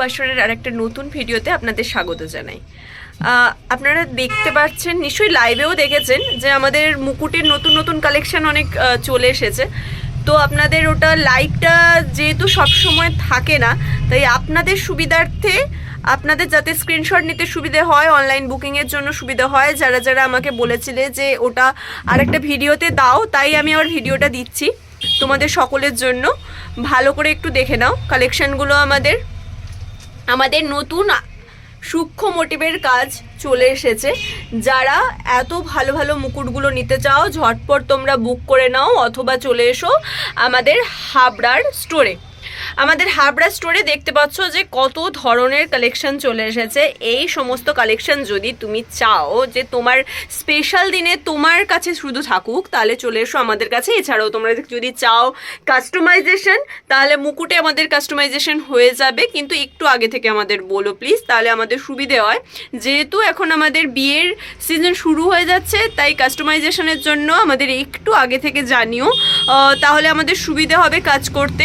বাসরের আরেকটা নতুন ভিডিওতে আপনাদের স্বাগত জানাই। আপনারা দেখতে পাচ্ছেন, নিশ্চয়ই লাইভেও দেখেছেন যে আমাদের মুকুটের নতুন নতুন কালেকশন অনেক চলে এসেছে। তো আপনাদের ওটা লাইভটা যেহেতু সবসময় থাকে না, তাই আপনাদের সুবিধার্থে আপনাদের যাতে স্ক্রিনশট নিতে সুবিধে হয় অনলাইন বুকিংয়ের জন্য সুবিধা হয়, যারা যারা আমাকে বলেছিলে যে ওটা আরেকটা ভিডিওতে দাও, তাই আমি আমার ভিডিওটা দিচ্ছি। তোমাদের সকলের জন্য ভালো করে একটু দেখে নাও কালেকশানগুলো আমাদের। আমাদের নতুন সূক্ষ্ম মোটিভের কাজ চলে এসেছে। যারা এত ভালো ভালো মুকুটগুলো নিতে চাও, ঝটপট তোমরা বুক করে নাও অথবা চলে এসো আমাদের হাবড়ার স্টোরে আমাদের হাবড়া স্টোরে দেখতে পাচ্ছ যে কত ধরনের কালেকশন চলে এসেছে। এই সমস্ত কালেকশন যদি তুমি চাও যে তোমার স্পেশাল দিনে তোমার কাছে শুধু থাকুক, তাহলে চলে এসো আমাদের কাছে। এছাড়াও তোমরা যদি চাও কাস্টমাইজেশন তাহলে মুকুটে আমাদের কাস্টমাইজেশন হয়ে যাবে। কিন্তু একটু আগে থেকে আমাদের বলো প্লিজ তাহলে আমাদের সুবিধে হয়। যেহেতু এখন আমাদের বিয়ের সিজন শুরু হয়ে যাচ্ছে, তাই কাস্টমাইজেশনের জন্য আমাদের একটু আগে থেকে জানিও। তাহলে আমাদের সুবিধে হবে কাজ করতে।